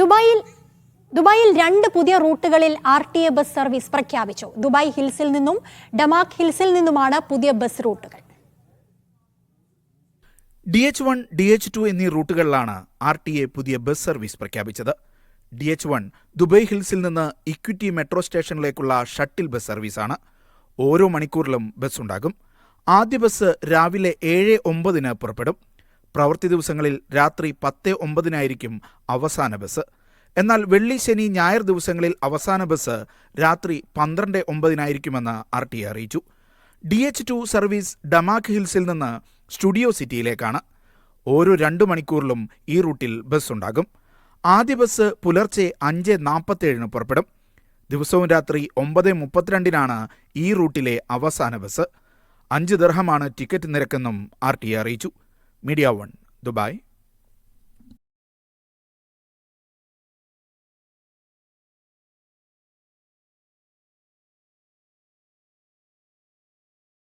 ദുബായിൽ ദുബായിൽ രണ്ട് പുതിയ റൂട്ടുകളിൽ R T A bus service പ്രഖ്യാപിച്ചു. ദുബായ് ഹിൽസിൽ നിന്നും ഡമാക് ഹിൽസിൽ നിന്നുമാണ് പുതിയ ബസ് റൂട്ടുകൾ. D H one D H two എന്നീ റൂട്ടുകളിലാണ് ആർ ടി എ പുതിയ ബസ് സർവീസ് പ്രഖ്യാപിച്ചത്. ഡി എച്ച് വൺ ദുബൈ ഹിൽസിൽ നിന്ന് ഇക്വിറ്റി മെട്രോ സ്റ്റേഷനിലേക്കുള്ള ഷട്ടിൽ ബസ് സർവീസാണ്. ഓരോ മണിക്കൂറിലും ബസ് ഉണ്ടാകും. ആദ്യ ബസ് രാവിലെ ഏഴ് ഒമ്പതിന് പുറപ്പെടും. പ്രവൃത്തി ദിവസങ്ങളിൽ രാത്രി പത്ത് ഒമ്പതിനായിരിക്കും അവസാന ബസ്. എന്നാൽ വെള്ളി ശനി ഞായർ ദിവസങ്ങളിൽ അവസാന ബസ് രാത്രി പന്ത്രണ്ട് ഒമ്പതിനായിരിക്കുമെന്ന് ആർ ടി അറിയിച്ചു. D H two service Damac ഹിൽസിൽ നിന്ന് സ്റ്റുഡിയോ സിറ്റിയിലേക്കാണ്. ഓരോ രണ്ട് മണിക്കൂറിലും ഈ റൂട്ടിൽ ബസ് ഉണ്ടാകും. ആദ്യ ബസ് പുലർച്ചെ അഞ്ച് നാൽപ്പത്തേഴിന് പുറപ്പെടും. ദിവസവും രാത്രി ഒമ്പത് മുപ്പത്തിരണ്ടിനാണ് ഈ റൂട്ടിലെ അവസാന ബസ്. അഞ്ച് ദർഹമാണ് ടിക്കറ്റ് നിരക്കെന്നും ആർ ടി അറിയിച്ചു. Media one Dubai